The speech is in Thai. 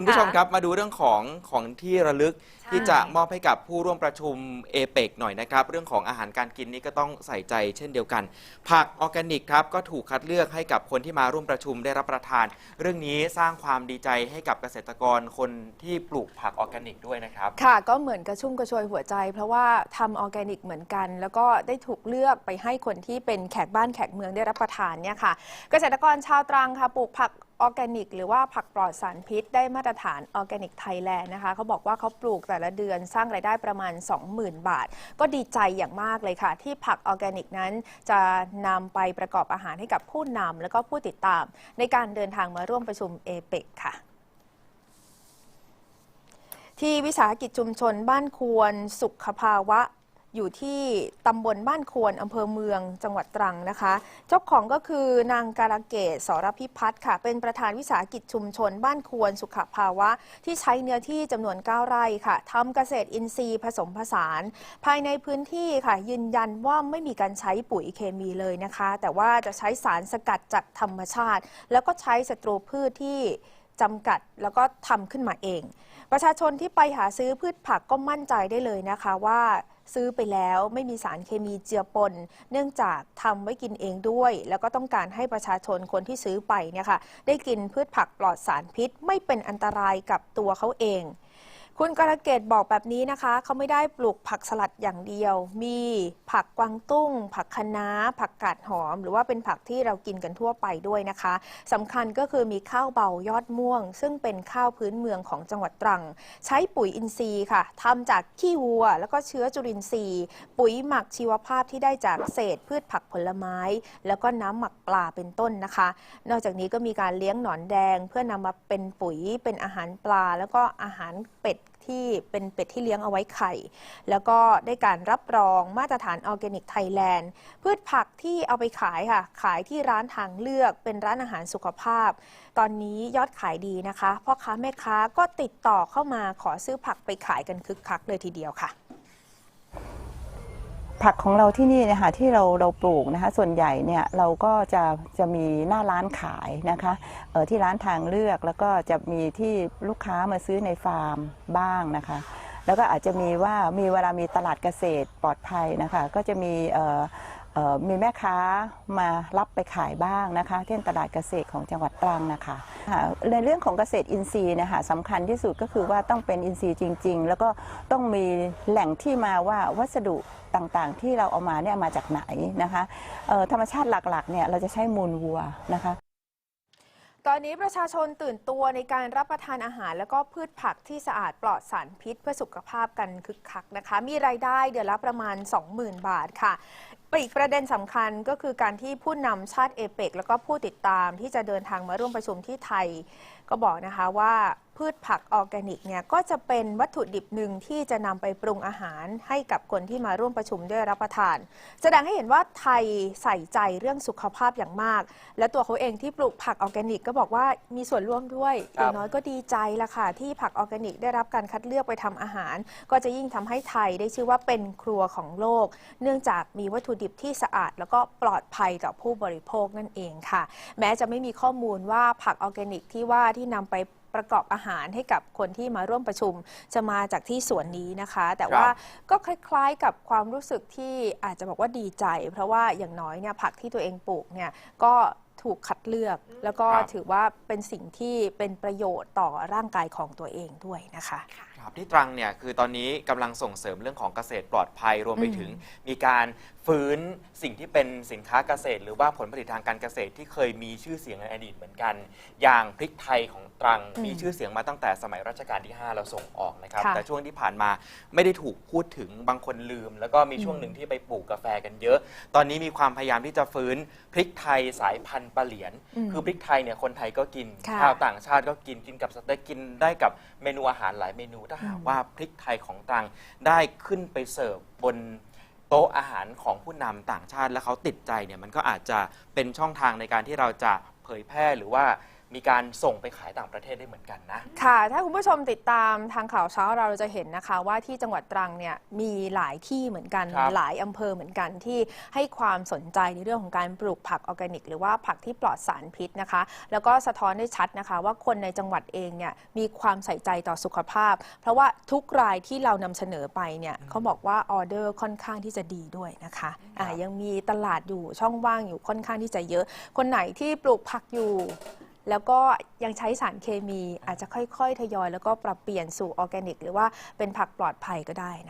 คุณผู้ชมครับมาดูเรื่องของของที่ระลึกใช่ที่จะมอบให้กับผู้ร่วมประชุมเอเปกหน่อยนะครับ เรื่องของอาหารการกินนี่ก็ต้องใส่ใจเช่นเดียวกัน ผักออร์แกนิกครับก็ถูกคัดเลือกให้กับคนที่มาร่วมประชุมได้รับประทาน เรื่องนี้สร้างความดีใจให้กับเกษตรกรคนที่ปลูกผักออร์แกนิกด้วยนะครับ ค่ะก็เหมือนกระชุ่มกระชวยหัวใจ เพราะว่าทำออร์แกนิกเหมือนกัน แล้วก็ได้ถูกเลือกไปให้คนที่เป็นแขกบ้านแขกเมืองได้รับประทานเนี่ยค่ะ เกษตรกรชาวตรังค่ะปลูกผัก ออร์แกนิก หรือว่าผักปลอดสารพิษ ได้มาตรฐานออร์แกนิกไทยแลนด์นะคะเขาบอกว่าเขาปลูกแต่ละเดือนสร้างรายได้ประมาณ 20,000 บาท ก็ดีใจอย่างมากเลยค่ะ ที่ผักออร์แกนิกนั้น จะนำไปประกอบอาหารให้กับผู้นำแล้วก็ผู้ติดตาม ในการเดินทางมาร่วมประชุมเอเปกค่ะที่วิสาหกิจชุมชนบ้านควรสุขภาวะ อยู่ที่ตำบลบ้านควรอำเภอเมืองจังหวัดตรังนะคะ เจ้าของก็คือนางการะเกตสรพิพัฒน์ค่ะ เป็นประธานวิสาหกิจชุมชน บ้านควรสุขภาวะ ที่ใช้เนื้อที่จำนวน 9 ไร่ค่ะทำเกษตรอินทรีย์ผสมผสาน ภายในพื้นที่ค่ะ ยืนยันว่าไม่มีการใช้ปุ๋ยเคมีเลยนะคะ แต่ว่าจะใช้สารสกัดจากธรรมชาติ แล้วก็ใช้ศัตรูพืชที่ จำกัดแล้วก็ทำขึ้นมาเอง ประชาชนที่ไปหาซื้อพืชผักก็มั่นใจได้เลยนะคะว่าซื้อไปแล้วไม่มีสารเคมีเจือปน เนื่องจากทำไว้กินเองด้วย แล้วก็ต้องการให้ประชาชนคนที่ซื้อไปเนี่ยค่ะได้กินพืชผักปลอดสารพิษ ไม่เป็นอันตรายกับตัวเขาเอง คุณกระเกตบอกแบบนี้นะคะ เขาไม่ได้ปลูกผักสลัดอย่างเดียว มีผักกวางตุ้ง ผักคะน้า ผักกาดหอม หรือว่าเป็นผักที่เรากินกันทั่วไปด้วยนะคะสำคัญก็คือมีข้าวเบายอดม่วง ซึ่งเป็นข้าวพื้นเมืองของจังหวัดตรัง ใช้ปุ๋ยอินทรีย์ค่ะทำจากขี้วัว แล้วก็เชื้อจุลินทรีย์ ปุ๋ยหมักชีวภาพที่ได้จากเศษพืชผักผลไม้ แล้วก็น้ำหมักปลาเป็นต้นนะคะ นอกจากนี้ก็มีการเลี้ยงหนอนแดง เพื่อนำมาเป็นปุ๋ยเป็นอาหารปลา แล้วก็อาหารเป็ดที่เป็นเป็ดที่เลี้ยงเอาไว้ไข่ แล้วก็ได้การรับรองมาตรฐานออร์แกนิกไทยแลนด์พืชผักที่เอาไปขายค่ะ ขายที่ร้านทางเลือกเป็นร้านอาหารสุขภาพ ตอนนี้ยอดขายดีนะคะพ่อค้าแม่ค้าก็ติดต่อเข้ามาขอซื้อผักไปขายกันคึกคักเลยทีเดียวค่ะ ผักของเราที่นี่นะคะที่เราเราปลูกนะคะส่วนใหญ่เนี่ยเราก็จะจะมีหน้าร้านขายนะคะเออที่ร้านทางเลือกแล้วก็จะมีที่ลูกค้ามาซื้อในฟาร์มบ้างนะคะ แล้วก็อาจจะมีว่ามีเวลามีตลาดเกษตรปลอดภัยนะคะ ก็จะมีเออ มีแม่ค้ามารับไปขายบ้างนะคะที่ตลาดเกษตรของจังหวัดตรังนะคะในเรื่องของเกษตรอินทรีย์นะคะสำคัญที่สุดก็คือว่าต้องเป็นอินทรีย์จริง ๆ แล้วก็ต้องมีแหล่งที่มาว่าวัสดุต่างๆ ที่เราเอามาเนี่ยมาจากไหนนะคะธรรมชาติหลักๆเนี่ยเราจะใช้มูลวัวนะคะตอนนี้ประชาชนตื่นตัวในการรับประทานอาหาร แล้วก็พืชผักที่สะอาดปลอดสารพิษเพื่อสุขภาพกันคึกคักนะคะ มีรายได้เดือนละประมาณ 20,000 บาทค่ะ อีกประเด็นสำคัญก็คือการที่ผู้นำชาติเอเปกแล้วก็ผู้ติดตามที่จะเดินทางมาร่วมประชุมที่ไทย ก็บอกนะคะว่า พืชผักออร์แกนิกเนี่ยก็จะเป็นวัตถุดิบหนึ่งที่จะนำไปปรุงอาหารให้กับคนที่มาร่วมประชุมได้รับประทาน แสดงให้เห็นว่าไทยใส่ใจเรื่องสุขภาพอย่างมาก และตัวเขาเองที่ปลูกผักออร์แกนิก ก็บอกว่ามีส่วนร่วมด้วยคอรับย่างน้อยก็ดีใจละค่ะที่ผักออร์แกนิก ได้รับการคัดเลือกไปทำอาหาร ก็จะยิ่งทำให้ไทยได้ชื่อว่าเป็นครัวของโลก เนื่องจากมีวัตถุดิบที่สะอาด แล้วก็ปลอดภัยต่อผู้บริโภคนั่นเองค่ะ แม้จะไม่มีข้อมูลว่าผักออร์แกนิกที่ว่าที่นำไป ประกอบอาหารให้กับคนที่มาร่วมประชุมจะมาจากที่สวนนี้นะคะ แต่ว่าก็คล้ายๆกับความรู้สึกที่อาจจะบอกว่าดีใจ เพราะว่าอย่างน้อยเนี่ยผักที่ตัวเองปลูกเนี่ยก็ถูกคัดเลือก แล้วก็ครับถือว่าเป็นสิ่งที่เป็นประโยชน์ต่อร่างกายของตัวเองด้วยนะคะ ครับที่ตรังเนี่ยคือตอนนี้กำลังส่งเสริมเรื่องของเกษตรปลอดภัยรวมไปอืมถึง มีการฟื้นสิ่งที่เป็นสินค้าเกษตร หรือว่าผลผลิตทางการเกษตรที่เคยมีชื่อเสียงในอดีตเหมือนกัน อย่างพริกไทยของตรังอืมมีชื่อเสียงมาตั้งแต่สมัยรัชกาลที่ 5 เราส่งออกนะครับ ค่ะแต่ช่วงที่ผ่านมาไม่ได้ถูกพูดถึงบางคนลืม แล้วก็มีช่วงหนึ่งที่ไปปลูกกาแฟกันเยอะ ตอนนี้มีความพยายามที่จะฟื้นพริกไทยสายพันธุ์ปะเหลียน อืมคือพริกไทยเนี่ยคนไทยก็กินค่ะ ชาวต่างชาติก็กินกินกับสเต็กกินได้กับเมนูอาหารหลายเมนูถ้าหากอืมว่าพริกไทยของตรังได้ขึ้นไปเสิร์ฟบนโต๊ะอาหารของผู้นำต่างชาติแล้วเขาติดใจเนี่ยมันก็อาจจะเป็นช่องทางในการที่เราจะเผยแพร่หรือว่า มีการส่งไปขายต่างประเทศได้เหมือนกันนะ ค่ะ ถ้าคุณผู้ชมติดตามทางข่าวเช้าเราจะเห็นนะคะ ว่าที่จังหวัดตรังเนี่ยมีหลายที่เหมือนกันครับหลายอำเภอเหมือนกันที่ให้ความสนใจในเรื่องของการปลูกผักออร์แกนิก หรือว่าผักที่ปลอดสารพิษนะคะ แล้วก็สะท้อนได้ชัดนะคะ ว่าคนในจังหวัดเองเนี่ยมีความใส่ใจต่อสุขภาพ เพราะว่าทุกรายที่เรานำเสนอไปเนี่ยเขาบอกว่าออเดอร์ค่อนข้างที่จะดีด้วยนะคะอ่ายังมีตลาดอยู่ช่องว่างอยู่ค่อนข้างที่จะเยอะ คนไหนที่ปลูกผักอยู่ แล้วก็ยังใช้สารเคมีอาจจะค่อยๆ ทยอย แล้วก็ปรับเปลี่ยนสู่ออร์แกนิก หรือว่าเป็นผักปลอดภัยก็ได้นะ